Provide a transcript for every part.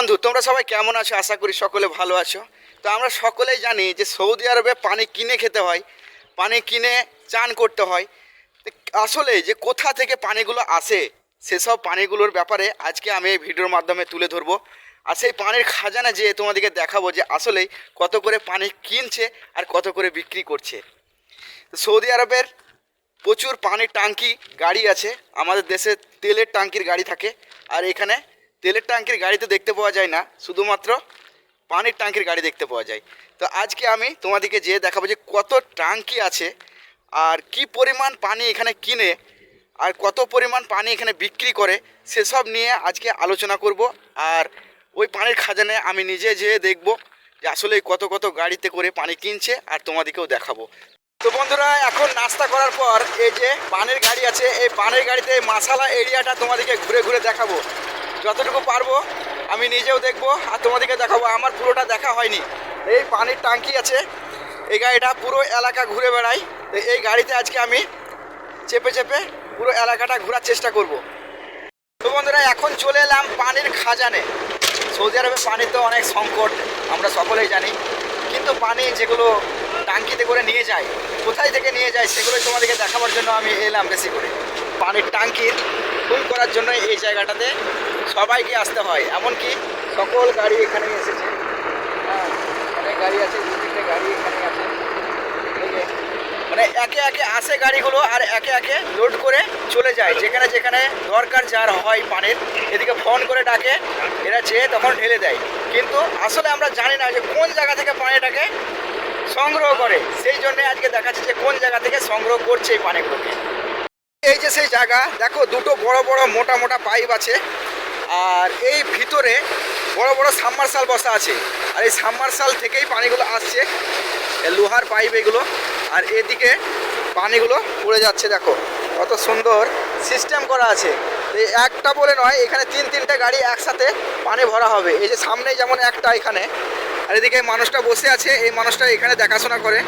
বন্ধু, তোমরা সবাই কেমন আছো? আশা করি সকলে ভালো আছো। তো আমরা সকলেই জানি যে সৌদি আরবে পানি কিনে খেতে হয়, পানি কিনে চান করতে হয়। আসলে যে কোথা থেকে পানিগুলো আসে, সেসব পানিগুলোর ব্যাপারে আজকে আমি এই ভিডিওর মাধ্যমে তুলে ধরবো। আর সেই পানির খাজানা যে তোমাদেরকে দেখাবো যে আসলেই কত করে পানি কিনছে আর কত করে বিক্রি করছে। সৌদি আরবের প্রচুর পানির টাঙ্কি গাড়ি আছে, আমাদের দেশে তেলের টাঙ্কির গাড়ি থাকে। আর এখানে তেলের টাঙ্কির গাড়িতে দেখতে পাওয়া যায় না, শুধুমাত্র পানির টাঙ্কির গাড়ি দেখতে পাওয়া যায়। তো আজকে আমি তোমাদেরকে যে দেখাবো যে কত ট্যাঙ্কি আছে আর কি পরিমাণ পানি এখানে কিনে আর কত পরিমাণ পানি এখানে বিক্রি করে, সেসব নিয়ে আজকে আলোচনা করব। আর ওই পানির খাজানায় আমি নিজে যেয়ে দেখব যে আসলে কত কত গাড়িতে করে পানি কিনছে আর তোমাদেরকেও দেখাবো। তো বন্ধুরা, এখন নাস্তা করার পর এই যে পানের গাড়ি আছে, এই পানের গাড়িতে মাসালা এরিয়াটা তোমাদেরকে ঘুরে ঘুরে দেখাবো। যতটুকু পারব, আমি নিজেও দেখব আর তোমাদেরকে দেখাবো। আমার পুরোটা দেখা হয়নি। এই পানির টাঙ্কি আছে, এই গাড়িটা পুরো এলাকা ঘুরে বেড়াই তো এই গাড়িতে আজকে আমি চেপে চেপে পুরো এলাকাটা ঘোরার চেষ্টা করব। তো বন্ধুরা, এখন চলে এলাম পানির খাজানে। সৌদি আরবে পানির তো অনেক সংকট, আমরা সকলেই জানি। কিন্তু পানি যেগুলো টাঙ্কিতে করে নিয়ে যায়, কোথায় থেকে নিয়ে যায় সেগুলোই তোমাদেরকে দেখাবার জন্য আমি এলাম বেশি করে। পানির টাঙ্কির ফুল করার জন্য এই জায়গাটাতে সবাইকে আসতে হয়, এমনকি সকল গাড়ি এখানে এসেছে। হ্যাঁ অনেক গাড়ি আছে, দু তিনটে গাড়ি এখানে আছে। মানে একে একে আসে গাড়িগুলো আর একে একে লোড করে চলে যায়, যেখানে যেখানে দরকার যার হয় পানির, এদিকে ফোন করে ডাকে, এরা যেয়ে তখন ঢেলে দেয়। কিন্তু আসলে আমরা জানি না যে কোন জায়গা থেকে পানিটাকে সংগ্রহ করে। সেই জন্য আজকে দেখাচ্ছে যে কোন জায়গা থেকে সংগ্রহ করছে এই পানিগুলোকে। এই যে সেই জায়গা, দেখো দুটো বড় বড় মোটা মোটা পাইপ আছে। আর এই ভিতরে বড় বড় সাবমার্সাল বসা আছে। আর এই সাবমার্সাল থেকেই পানিগুলো আসছে। লোহার পাইপ এগুলো। আর এদিকে পানিগুলো পড়ে যাচ্ছে, দেখো। কত সুন্দর সিস্টেম করা আছে। এই একটা বলে নয়, এখানে তিন তিনটে গাড়ি একসাথে পানি ভরা হবে। এই যে সামনে যেমন একটা এখানে। আর এদিকে মানুষটা বসে আছে। এই মানুষটা এখানে দেখাশোনা করে।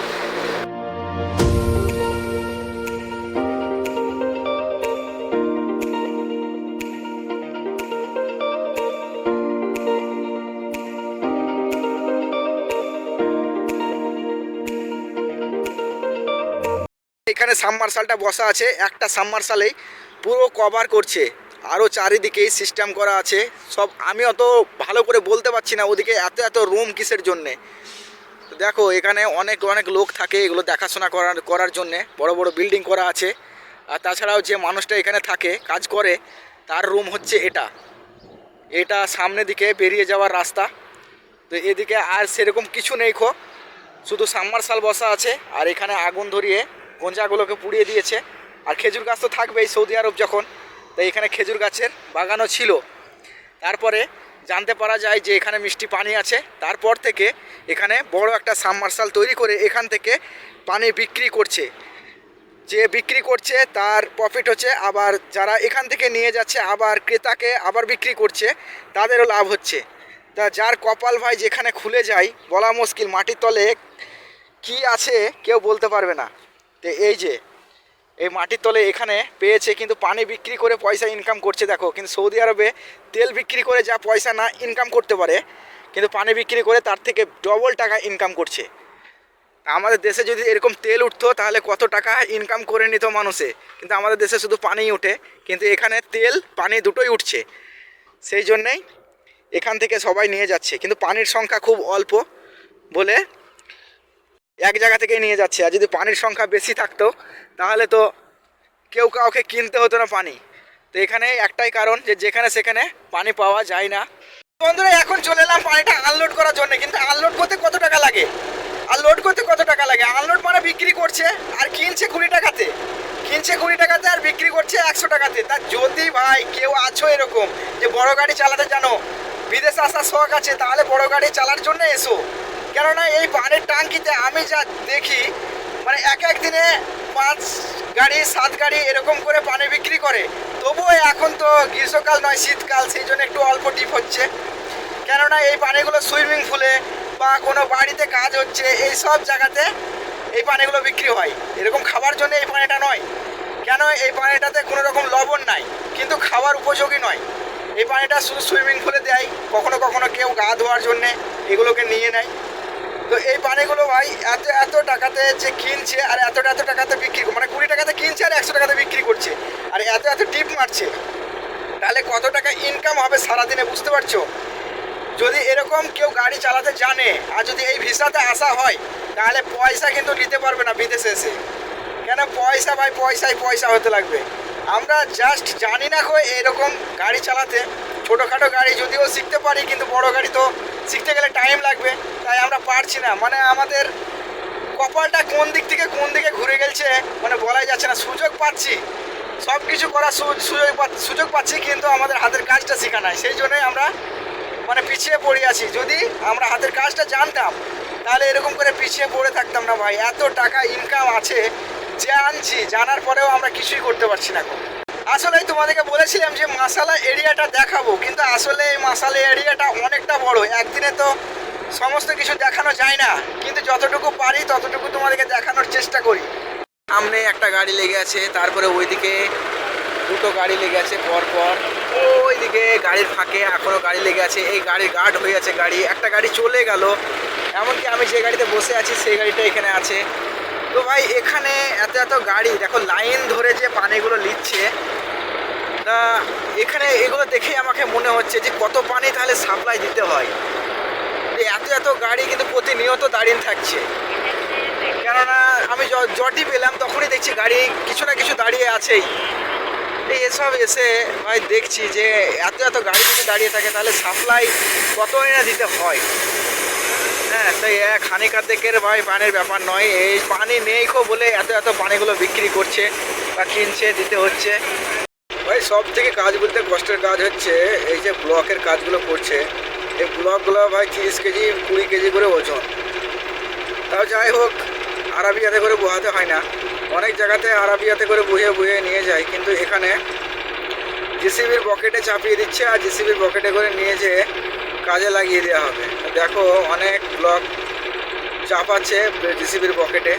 এখানে সাবমার্শালটা বসা আছে, একটা সাবমার্শালেই পুরো কভার করছে। আরও চারিদিকেই সিস্টেম করা আছে। সব আমি অত ভালো করে বলতে পারছি না, ওদিকে এত এত রুম কিসের জন্যে? দেখো, এখানে অনেক অনেক লোক থাকে এগুলো দেখাশোনা করার করার জন্যে। বড় বড় বিল্ডিং করা আছে। আর তাছাড়াও যে মানুষটা এখানে থাকে, কাজ করে, তার রুম হচ্ছে এটা। এটা সামনের দিকে বেরিয়ে যাওয়ার রাস্তা। তো এদিকে আর সেরকম কিছু নেই খো। শুধু সাবমার্শাল বসা আছে, আর এখানে আগুন ধরিয়ে গঞ্জাগুলোকে পুড়িয়ে দিয়েছে। আর খেজুর গাছ তো থাকবেই সৌদি আরব যখন। তাই এখানে খেজুর গাছের বাগানও ছিল। তারপরে জানতে পারা যায় যে এখানে মিষ্টি পানি আছে। তারপর থেকে এখানে বড় একটা সাবমার্শাল তৈরি করে এখান থেকে পানি বিক্রি করছে। যে বিক্রি করছে তার প্রফিট হচ্ছে। আবার যারা এখান থেকে নিয়ে যাচ্ছে, আবার ক্রেতাকে আবার বিক্রি করছে, তাদেরও লাভ হচ্ছে। তা যার কপাল ভাই যেখানে খুলে যায়, বলা মুশকিল, মাটির তলে কি আছে কেউ বলতে পারবে না। তো এই যে, এই মাটির তলে এখানে পেয়েছে কিন্তু পানি বিক্রি করে পয়সা ইনকাম করছে, দেখো। কিন্তু সৌদি আরবে তেল বিক্রি করে যা পয়সা না ইনকাম করতে পারে, কিন্তু পানি বিক্রি করে তার থেকে ডবল টাকা ইনকাম করছে। আমাদের দেশে যদি এরকম তেল উঠতো, তাহলে কত টাকা ইনকাম করে নিত মানুষে? কিন্তু আমাদের দেশে শুধু পানিই উঠে কিন্তু এখানে তেল, পানি দুটোই উঠছে। সেই জন্যেই এখান থেকে সবাই নিয়ে যাচ্ছে। কিন্তু পানির সংখ্যা খুব অল্প বলে এক জায়গা থেকেই নিয়ে যাচ্ছে। আর যদি পানির সংখ্যা বেশি থাকতো, তাহলে তো কেউ কাউকে কিনতে হতো না পানি। তো এখানে একটাই কারণ যে যেখানে সেখানে পানি পাওয়া যায় না। বন্ধুরা, এখন চলে এলাম পানিটা আনলোড করার জন্য। কিন্তু আনলোড করতে কত টাকা লাগে? আর লোড করতে কত টাকা লাগে? আনলোড মানে বিক্রি করছে আর কিনছে কুড়ি টাকাতে। কিনছে কুড়ি টাকাতে আর বিক্রি করছে একশো টাকাতে। তা যদি ভাই কেউ আছো এরকম যে বড় গাড়ি চালাতে জানো, বিদেশ আসার শখ আছে, তাহলে বড় গাড়ি চালার জন্য এসো। কেননা এই পানির টাঙ্কিতে আমি যা দেখি মানে এক এক দিনে পাঁচ গাড়ি, সাত গাড়ি এরকম করে পানি বিক্রি করে। তবুও এখন তো গ্রীষ্মকাল নয়, শীতকাল, সেই জন্য একটু অল্প ডিপ হচ্ছে। কেননা এই পানিগুলো সুইমিং পুলে বা কোনো বাড়িতে কাজ হচ্ছে, এই সব জায়গাতে এই পানিগুলো বিক্রি হয়। এরকম খাবার জন্য এই পানিটা নয়। কেন এই পানিটাতে কোনো রকম লবণ নাই, কিন্তু খাবার উপযোগী নয়। এই পানিটা শুধু সুইমিং পুলে দেয়, কখনো কখনো কেউ গা ধোয়ার জন্যে এগুলোকে নিয়ে নেয়। তো এই পানিগুলো ভাই এত এত টাকাতে যে কিনছে আর এত এত টাকাতে বিক্রি মানে কুড়ি টাকাতে কিনছে আর একশো টাকাতে বিক্রি করছে। আর এত এত টিপ মারছে। তাহলে কত টাকা ইনকাম হবে সারাদিনে বুঝতে পারছ? যদি এরকম কেউ গাড়ি চালাতে জানে আর যদি এই ভিসাতে আসা হয়, তাহলে পয়সা কিন্তু নিতে পারবে না বিদেশে এসে। কেন? পয়সা ভাই পয়সাই পয়সা হতে লাগবে। আমরা জাস্ট জানি না কই এরকম গাড়ি চালাতে। ছোটোখাটো গাড়ি যদিও শিখতে পারি, কিন্তু বড় গাড়ি তো শিখতে গেলে টাইম লাগবে, তাই আমরা পারছি না। মানে আমাদের কপালটা কোন দিক থেকে কোন দিকে ঘুরে গেছে মানে বলাই যাচ্ছে না। সুযোগ পাচ্ছি সব কিছু করার সুযোগ সুযোগ পাচ্ছি, কিন্তু আমাদের হাতের কাজটা শেখা নাই। সেই জন্যই আমরা মানে পিছিয়ে পড়ে আছি। যদি আমরা হাতের কাজটা জানতাম, তাহলে এরকম করে পিছিয়ে পড়ে থাকতাম না ভাই। এত টাকা ইনকাম আছে জানছি জানার পরেও আমরা কিছুই করতে পারছি না আসলে তোমাদেরকে বলেছিলাম যে মাসালা এরিয়াটা দেখাবো, কিন্তু আসলে এই মাসালা এরিয়াটা অনেকটা বড়। একদিনে তো সমস্ত কিছু দেখানো যায় না, কিন্তু যতটুকু পারি ততটুকু তোমাদেরকে দেখানোর চেষ্টা করি। সামনে একটা গাড়ি লেগে আছে, তারপরে ওইদিকে দুটো গাড়ি লেগে আছে পর পর ওইদিকে গাড়ির ফাঁকে এখনও গাড়ি লেগে আছে, এই গাড়ির গার্ড হয়ে আছে গাড়ি, একটা গাড়ি চলে গেল। এমনকি আমি যে গাড়িতে বসে আছি, সেই গাড়িটা এখানে আছে। তো ভাই, এখানে এত এত গাড়ি। দেখো, লাইন ধরে যে পানিগুলো নিচ্ছে, তা এখানে এগুলো দেখেই আমাকে মনে হচ্ছে যে কত পানি তাহলে সাপ্লাই দিতে হয়। এত এত গাড়ি কিন্তু প্রতিনিয়ত দাঁড়িয়ে থাকছে। কেননা, আমি জটি পেলাম, তখনই দেখছি গাড়ি কিছু না কিছু দাঁড়িয়ে আছেই। এসব এসে ভাই দেখছি যে এত এত গাড়ি যদি দাঁড়িয়ে থাকে, তাহলে সাপ্লাই কত না দিতে হয়। হ্যাঁ তাই এক হানিকার দিকের ভাই পানির ব্যাপার নয়। এই পানি নেই খো বলে এত এত পানিগুলো বিক্রি করছে বা কিনছে, দিতে হচ্ছে। ভাই সব থেকে কাজ বলতে কষ্টের কাজ হচ্ছে এই যে ব্লকের কাজগুলো করছে। এই ব্লকগুলো ভাই তিরিশ কেজি, কুড়ি কেজি করে ওজন। তাও যাই হোক, আরাবিয়াতে করে বোহাতে হয় না। অনেক জায়গাতে আরাবিয়াতে করে বুঝে বুঝে নিয়ে যায়, কিন্তু এখানে জেসিবির পকেটে চাপিয়ে দিচ্ছে আর জেসিবির পকেটে করে নিয়ে যেয়ে কাজে লাগিয়ে দেওয়া হবে। দেখো অনেক ব্লক চাপ আছে জেসিবির পকেটে